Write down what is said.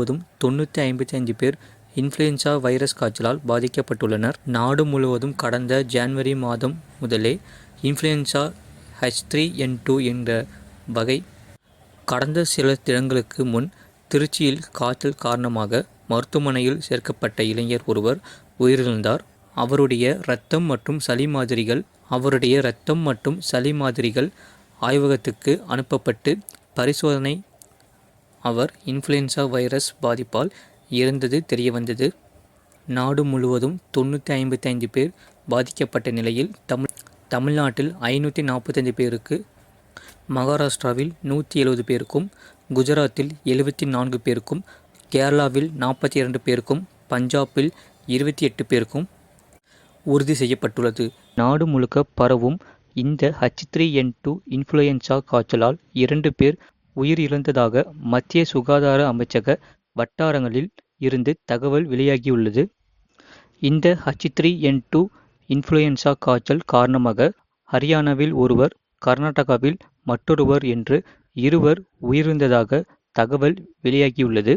முழுவதும் தொண்ணூற்றி ஐம்பத்தி அஞ்சு பேர் இன்ஃப்ளூயன்சா வைரஸ் காய்ச்சலால் பாதிக்கப்பட்டுள்ளனர். நாடு முழுவதும் கடந்த ஜனவரி மாதம் முதலே influenza H three N two என்ற வகை கடந்த சில தினங்களுக்கு முன் திருச்சியில் காய்ச்சல் காரணமாக மருத்துவமனையில் சேர்க்கப்பட்ட இளைஞர் ஒருவர் உயிரிழந்தார். அவருடைய ரத்தம் மற்றும் சளி மாதிரிகள் அவருடைய ரத்தம் மற்றும் சளி மாதிரிகள் ஆய்வகத்துக்கு அனுப்பப்பட்டு பரிசோதனை அவர் இன்ஃப்ளூயன்சா வைரஸ் பாதிப்பால் இறந்தது தெரியவந்தது. நாடு முழுவதும் தொண்ணூற்றி ஐம்பத்தி ஐந்து பேர் பாதிக்கப்பட்ட நிலையில் தமிழ் தமிழ்நாட்டில் ஐநூற்றி நாற்பத்தைந்து பேருக்கு மகாராஷ்டிராவில் நூற்றி எழுபது பேருக்கும் குஜராத்தில் எழுபத்தி நான்கு பேருக்கும் கேரளாவில் நாற்பத்தி இரண்டு பேருக்கும் பஞ்சாபில் இருபத்தி எட்டு பேருக்கும் உறுதி செய்யப்பட்டுள்ளது. நாடு முழுக்க பரவும் இந்த H three N two influenza காய்ச்சலால் இரண்டு பேர் உயிரிழந்ததாக மத்திய சுகாதார அமைச்சக வட்டாரங்களில் இருந்து தகவல் வெளியாகியுள்ளது. இந்த H three N two influenza காய்ச்சல் காரணமாக ஹரியானாவில் ஒருவர் கர்நாடகாவில் மற்றொருவர் என்று இருவர் உயிரிழந்ததாக தகவல் வெளியாகியுள்ளது.